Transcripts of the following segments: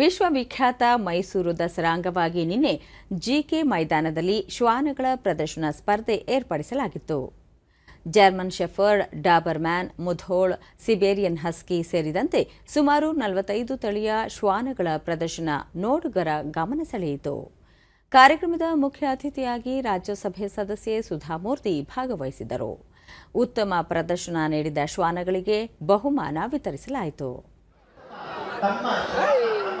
ವಿಶ್ವವಿಖ್ಯಾತ ಮೈಸೂರು ದಸರಾ ಅಂಗವಾಗಿ ನಿನ್ನೆ ಜಿಕೆ ಮೈದಾನದಲ್ಲಿ ಶ್ವಾನಗಳ ಪ್ರದರ್ಶನ ಸ್ಪರ್ಧೆ ಏರ್ಪಡಿಸಲಾಗಿತ್ತು. German shepherd Doberman Mudhol, Siberian husky ಸೇರಿದಂತೆ ಸುಮಾರು ನಲವತ್ತೈದು ತಳಿಯ ಶ್ವಾನಗಳ ಪ್ರದರ್ಶನ ನೋಡುಗರ ಗಮನ ಸೆಳೆಯಿತು. ಕಾರ್ಯಕ್ರಮದ ಮುಖ್ಯ ಅತಿಥಿಯಾಗಿ ರಾಜ್ಯಸಭೆ ಸದಸ್ಯೆ ಸುಧಾಮೂರ್ತಿ ಭಾಗವಹಿಸಿದರು ಉತ್ತಮ ಪ್ರದರ್ಶನ ನೀಡಿದ ಶ್ವಾನಗಳಿಗೆ ಬಹುಮಾನ ವಿತರಿಸಲಾಯಿತು.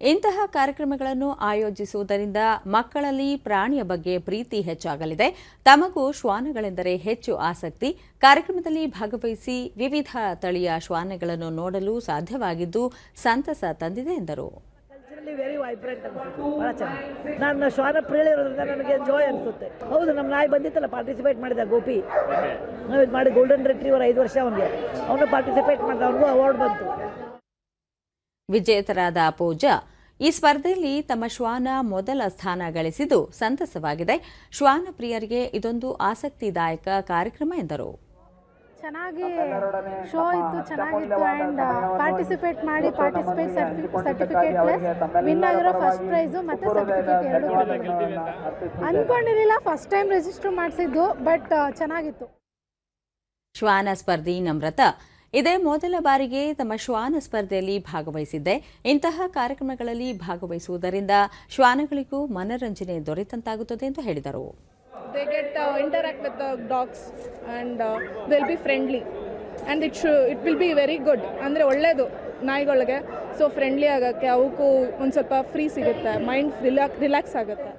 ಇಂತಹ ಕಾರ್ಯಕ್ರಮಗಳನ್ನು ಆಯೋಜಿಸುವುದರಿಂದ ಮಕ್ಕಳಲ್ಲಿ ಪ್ರಾಣಿಯ ಬಗ್ಗೆ ಪ್ರೀತಿ ಹೆಚ್ಚಾಗಲಿದೆ. ತಮಗೂ ಶ್ವಾನಗಳೆಂದರೆ ಹೆಚ್ಚು ಆಸಕ್ತಿ. ಕಾರ್ಯಕ್ರಮದಲ್ಲಿ ಭಾಗವಹಿಸಿ ವಿವಿಧ ತಳಿಯ ಶ್ವಾನಗಳನ್ನು ನೋಡಲು ಸಾಧ್ಯವಾಗಿದ್ದು ಸಂತಸ ತಂದಿದೆ ಎಂದರು. ವೆರಿ ವೈಬ್ರೆಂಟ್ ಅನ್ಸುತ್ತೆ. ನಾನು ಶ್ವಾನ ಪ್ರಿಯ ಇರೋದ್ರಿಂದ ನನಗೆ ಜಾಯ್ ಅನಿಸುತ್ತೆ. ಹೌದು, ನಮ್ಮ ನಾಯಿ ಬಂದಿತ್ತಲ್ಲ ಪಾರ್ಟಿಸಿಪೇಟ್ ಮಾಡಿದ ಗೋಪಿ. ಮಾಡಿ ಗೋಲ್ಡನ್ ರಿಟ್ರೀವರ್ ಐದು ವರ್ಷ ಅವನಿಗೆ. ಅವನು ಪಾರ್ಟಿಸಿಪೇಟ್ ಮಾಡಿದ, ಅವನಿಗೂ ಅವಾರ್ಡ್ ಬಂತು. ವಿಜೇತರಾದ ಪೂಜಾ ಈ ಸ್ಪರ್ಧೆಯಲ್ಲಿ ತಮ್ಮ ಶ್ವಾನ ಮೊದಲ ಸ್ಥಾನ ಗಳಿಸಿದ್ದು ಸಂತಸವಾಗಿದೆ. ಶ್ವಾನ ಪ್ರಿಯರಿಗೆ ಇದೊಂದು ಆಸಕ್ತಿದಾಯಕ ಕಾರ್ಯಕ್ರಮ ಎಂದರು. ಚೆನ್ನಾಗಿ ಶೋ ಇತ್ತು ಚೆನ್ನಾಗಿತ್ತು ಆ್ಯಂಡ್ ಪಾರ್ಟಿಸಿಪೇಟ್ ಮಾಡಿ ಪಾರ್ಟಿಸಿಪೇಟ್ ಸರ್ಟಿಫಿಕೇಟ್ ಪ್ಲಸ್ ವಿನ್ ಆಗಿರೋ ಫಸ್ಟ್ ಪ್ರೈಸು ಮತ್ತು ಸರ್ಟಿಫಿಕೇಟ್ ಎರಡು ಅಂದ್ಕೊಂಡಿರಲಿಲ್ಲ ಫಸ್ಟ್ ಟೈಮ್ ರಿಜಿಸ್ಟರ್ ಮಾಡಿಸಿದ್ದು ಬಟ್ ಚೆನ್ನಾಗಿತ್ತು. ಶ್ವಾನ ಸ್ಪರ್ಧಿ ನಮ್ರತಾ ಇದೇ ಮೊದಲ ಬಾರಿಗೆ ತಮ್ಮ ಶ್ವಾನ ಸ್ಪರ್ಧೆಯಲ್ಲಿ ಭಾಗವಹಿಸಿದ್ದೆ. ಇಂತಹ ಕಾರ್ಯಕ್ರಮಗಳಲ್ಲಿ ಭಾಗವಹಿಸುವುದರಿಂದ ಶ್ವಾನಗಳಿಗೂ ಮನರಂಜನೆ ದೊರೆತಂತಾಗುತ್ತದೆ ಎಂದು ಹೇಳಿದರು. They get uh, interact with the dogs and uh, they'll be friendly. And it it will be very ಅಂದರೆ ಒಳ್ಳೆಯದು ನಾಯಿಗಳಿಗೆ. ಸೊ ಫ್ರೆಂಡ್ಲಿ ಆಗೋಕ್ಕೆ ಅವಕ್ಕೂ ಒಂದು ಸ್ವಲ್ಪ ಫ್ರೀ ಸಿಗುತ್ತೆ. ಮೈಂಡ್ ರಿಲ್ಯಾಕ್ ರಿಲ್ಯಾಕ್ಸ್ ಆಗುತ್ತೆ.